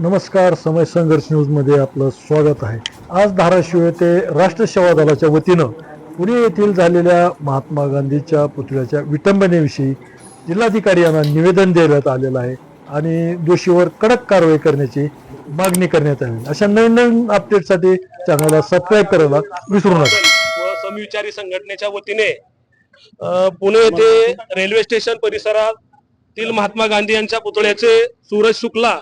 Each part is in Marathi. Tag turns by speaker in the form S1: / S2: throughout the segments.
S1: नमस्कार समय संघर्ष न्यूजमध्ये आपलं स्वागत आहे. आज धाराशिव येथे राष्ट्र सेवा दलाच्या वतीनं पुणे येथील झालेल्या महात्मा गांधीच्या पुतळ्याच्या विटंबनेविषयी जिल्हाधिकारी यांना निवेदन देण्यात आलेलं आहे आणि दोषीवर कडक कारवाई करण्याची मागणी करण्यात आली. अशा नवीन नवीन अपडेटसाठी चॅनलला सबस्क्राईब करायला विसरू नका.
S2: समविचारी संघटनेच्या वतीने पुणे येथे रेल्वे स्टेशन परिसरातील महात्मा गांधी यांच्या पुतळ्याचे सूरज शुक्ला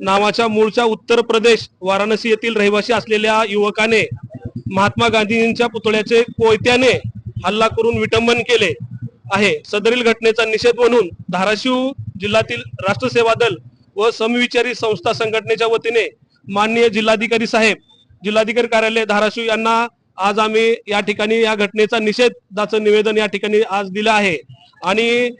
S2: नावाच्या मूळच्या उत्तर प्रदेश वाराणसी येथील रहिवासी असलेल्या युवकाने महात्मा गांधींच्या पुतळ्याचे कोयत्याने हल्ला करून विटंबन केले आहे. सदरील घटनेचा निषेध म्हणून धाराशिव जिल्ह्यातील राष्ट्र सेवा दल व समविचारी संस्था संघटनेच्या वतीने माननीय जिल्हाधिकारी साहेब जिल्हाधिकारी कार्यालय धाराशिव यांना आज आम्ही या ठिकाणी या घटनेचा निषेधाचं निवेदन या ठिकाणी आज दिलं आहे. आणि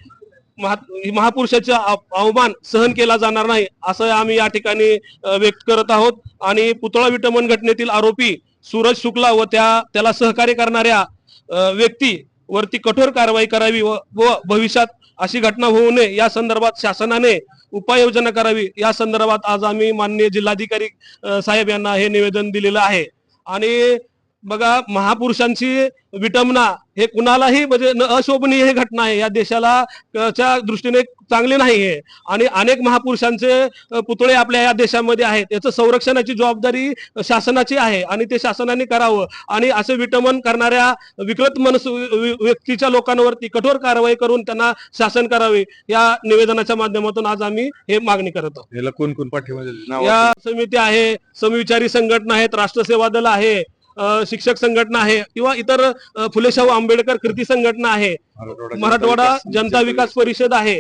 S2: महापुरुषाचा अवमान सहन केला जाणार नाही असं आम्ही या ठिकाणी व्यक्त करत आहोत. आणि पुतळा विटमन घटनेतील आरोपी सूरज शुक्ला व त्या त्याला सहकार्य करणाऱ्या व्यक्ती वरती कठोर कारवाई करावी व व भविष्यात अशी घटना होऊ नये या संदर्भात शासनाने उपाययोजना करावी. या संदर्भात आज आम्ही माननीय जिल्हाधिकारी साहेब यांना हे निवेदन दिलेलं आहे. आणि बघा महापुरुषांची विटंबना हे कुणालाही म्हणजे अशोभनीय हे घटना आहे. या देशाला च्या दृष्टीने चांगले नाही आहे. आणि अनेक महापुरुषांचे पुतळे आपल्या या देशामध्ये आहेत. याचं संरक्षणाची जबाबदारी शासनाची आहे आणि ते शासनाने करावं. आणि असे विटंबन करणाऱ्या विकृत मनस व्यक्तीच्या लोकांवरती कठोर कारवाई करून त्यांना शासन करावे या निवेदनाच्या माध्यमातून आज आम्ही हे मागणी करत आहोत.
S3: याला कोण कोण पाठिंबा
S2: या समिती आहे समविचारी संघटना आहेत राष्ट्र सेवा दल आहे. शिक्षक संघटना आहे किंवा इतर अ, फुले शाहू आंबेडकर कृती संघटना आहे.
S3: मराठवाडा
S2: जनता विकास परिषद आहे.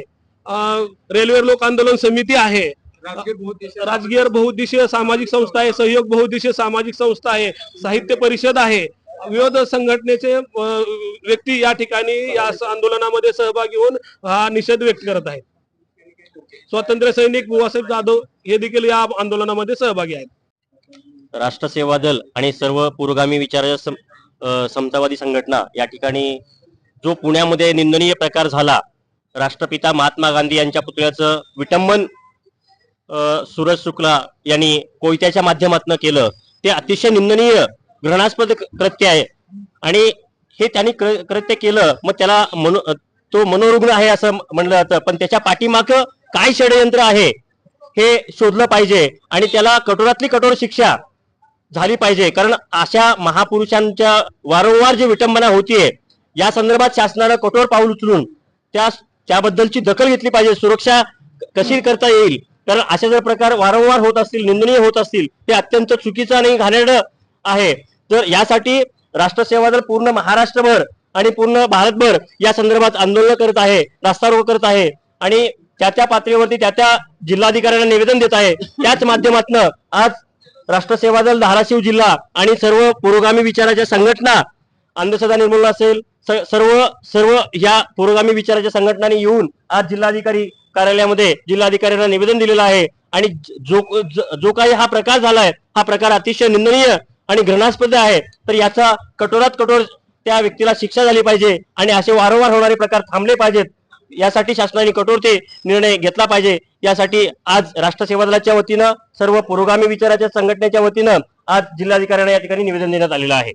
S2: रेल्वे लोक आंदोलन समिती आहे. राजकीय बहुउद्देशीय सामाजिक संस्था आहे सहयोग बहुउद्देशीय सामाजिक संस्था आहे साहित्य परिषद आहे. विविध संघटनेचे व्यक्ती या ठिकाणी या आंदोलनामध्ये सहभागी होऊन हा निषेध व्यक्त करत आहेत. स्वातंत्र्य सैनिक बुवासाहेब जाधव हे देखील या आंदोलनामध्ये सहभागी आहेत.
S4: राष्ट्र सेवा दल आणि सर्व पुरोगामी विचाराच्या सम- समतावादी संघटना या ठिकाणी जो पुण्यामध्ये निंदनीय प्रकार झाला राष्ट्रपिता महात्मा गांधी यांच्या पुतळ्याचं विटंबन सूरज शुक्ला यांनी कोयत्याच्या माध्यमातून केलं ते अतिशय निंदनीय घृणास्पद कृत्य आहे. आणि हे त्यांनी कृत्य केलं मग त्याला मनो तो मनोरुग्ण आहे असं म्हणलं जातं. पण त्याच्या पाठीमाग काय षडयंत्र आहे हे शोधलं पाहिजे. आणि त्याला कठोरातली कठोर शिक्षा झाली पाहिजे. कारण अशा महापुरुषांच्या वारंवार जी विटंबना होतीये या संदर्भात शासनानं कठोर पाऊल उचलून त्या त्याबद्दलची दखल घेतली पाहिजे. सुरक्षा कशी करता येईल? कारण असे जर प्रकार वारंवार होत असतील निंदनीय होत असतील ते अत्यंत चुकीचं आणि घाणेरडं आहे. तर यासाठी राष्ट्र सेवा दल पूर्ण महाराष्ट्रभर आणि पूर्ण भारतभर या संदर्भात आंदोलन करत आहे रास्ता रोग करत आहे आणि त्या त्या पातळीवरती त्या त्या जिल्हाधिकाऱ्यांना निवेदन देत आहे. त्याच माध्यमातून आज राष्ट्र सेवा दल धाराशिव जिल्हा आणि सर्व पुरोगामी विचाराच्या संघटना अंधश्रद्धा निर्मूलन असेल सर्व सर्व या पुरोगामी विचाराच्या संघटनांनी येऊन आज जिल्हाधिकारी कार्यालयामध्ये जिल्हाधिकाऱ्यांना निवेदन दिलेलं आहे. आणि जो जो काही हा प्रकार झालाय हा प्रकार अतिशय निंदनीय आणि घृणास्पद आहे. तर याचा कठोरात कठोर त्या व्यक्तीला शिक्षा झाली पाहिजे आणि असे वारंवार होणारे प्रकार थांबले पाहिजेत. यासाठी शासनाने कठोर ते निर्णय घेतला पाहिजे. यासाठी आज राष्ट्र सेवा दलाच्या वतीनं सर्व पुरोगामी विचाराच्या संघटनेच्या वतीनं आज जिल्हाधिकाऱ्यांना या ठिकाणी निवेदन देण्यात आलेलं आहे.